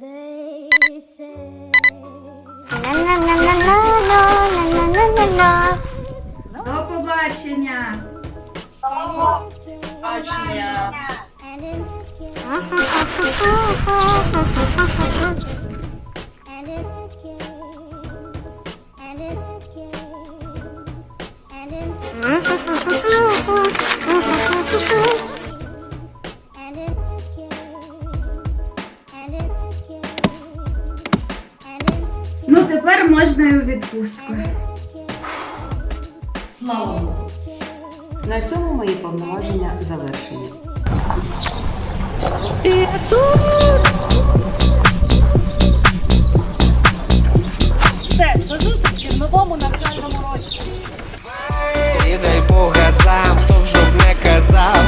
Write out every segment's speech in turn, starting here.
They say До побачення! Бачення. and тепер можна і у відпустку. Слава Богу. На цьому мої повноваження завершені. Все, до зустрічі в новому навчальному році. І дай Бога сам, хто б не казав,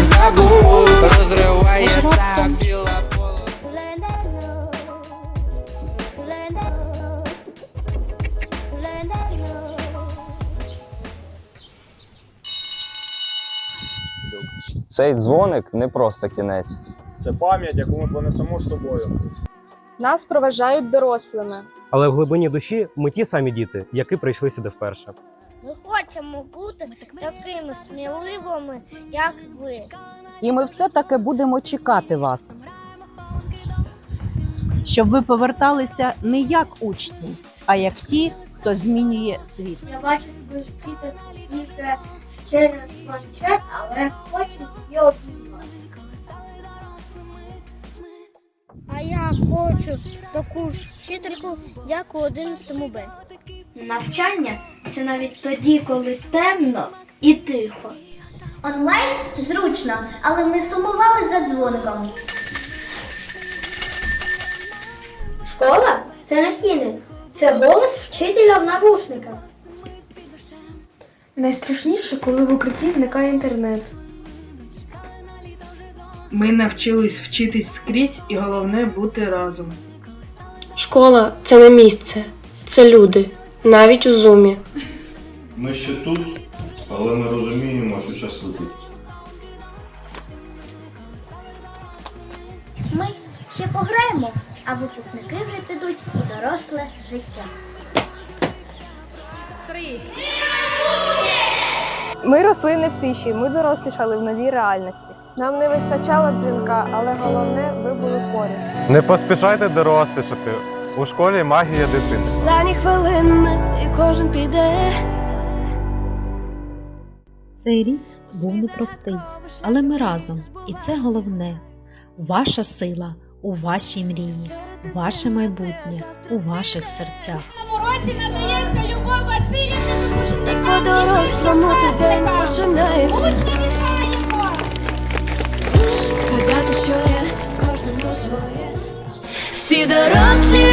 Цей дзвоник не просто кінець. Це пам'ять, яку ми понесемо з собою. Нас проважають дорослими. Але в глибині душі ми ті самі діти, які прийшли сюди вперше. Ми хочемо бути такими сміливими, як ви. І ми все-таки будемо чекати вас. Щоб ви поверталися не як учні, а як ті, хто змінює світ. Я бачу свою вчительку тільки через планшет, але хочу її обіймати. А я хочу таку ж вчительку, як у 11 Б. Навчання це навіть тоді, коли темно і тихо. Онлайн зручно, але ми сумували за дзвоником. Школа це не стіни, це голос вчителя в навушниках. Найстрашніше, коли в укритті зникає інтернет. Ми навчились вчитись скрізь і головне бути разом. Школа це не місце, це люди, навіть у зумі. Ми ще тут, але ми розуміємо, що час летить. Ми ще пограємо, а випускники вже підуть у доросле життя. Ми росли не в тиші, ми дорослішали в новій реальності. Нам не вистачало дзвінка, але головне, ви були поряд. Не поспішайте дорослішати. У школі магія дитинства. Останні хвилини і кожен піде. Цей рік був непростий, але ми разом, і це головне. Ваша сила у вашій мрії, ваше майбутнє у ваших серцях році надається Любов Васильівна Жити по-дорослому ти день починається Згадати, що я кожному своє. Всі дорослі